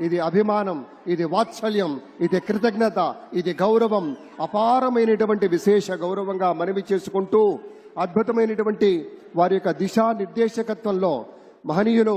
ఇది అభిమానం ఇది వాత్సల్యం ఇది కృతజ్ఞత ఇది గౌరవం. అపారమైనటువంటి విశేష గౌరవంగా మనవి చేసుకుంటూ అద్భుతమైనటువంటి వారి యొక్క దిశానిర్దేశకత్వంలో మహనీయులు